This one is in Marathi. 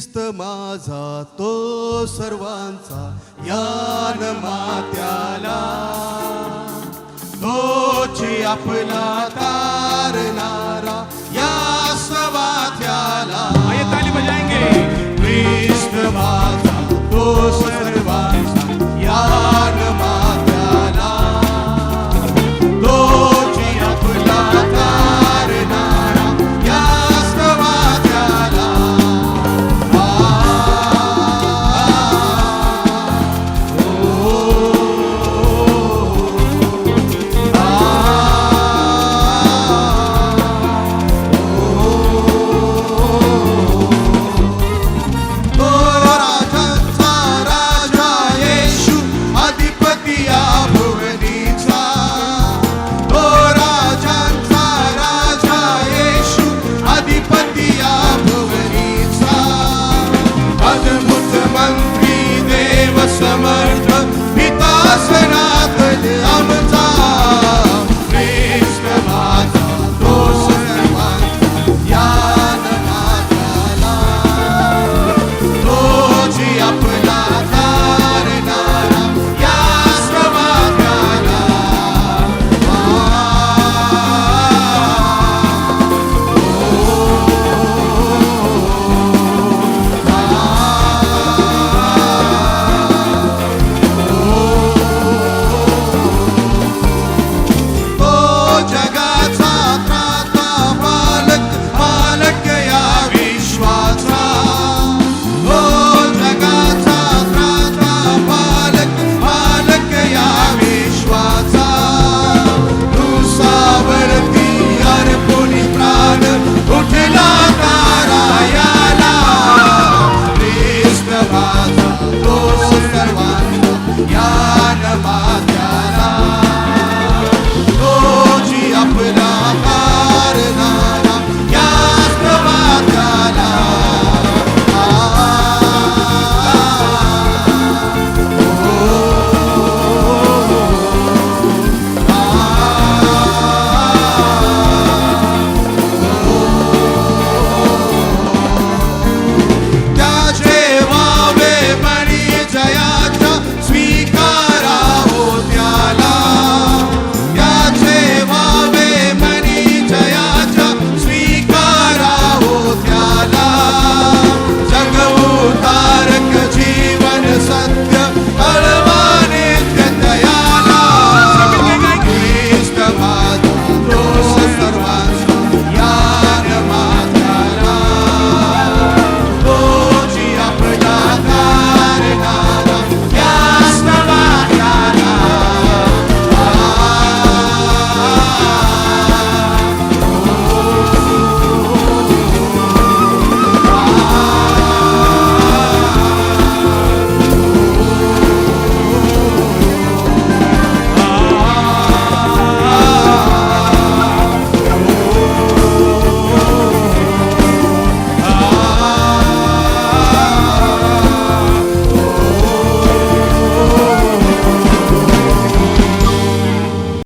ख्रिस्त माझा तो सर्वांचा यान मात्याला. तोची आपला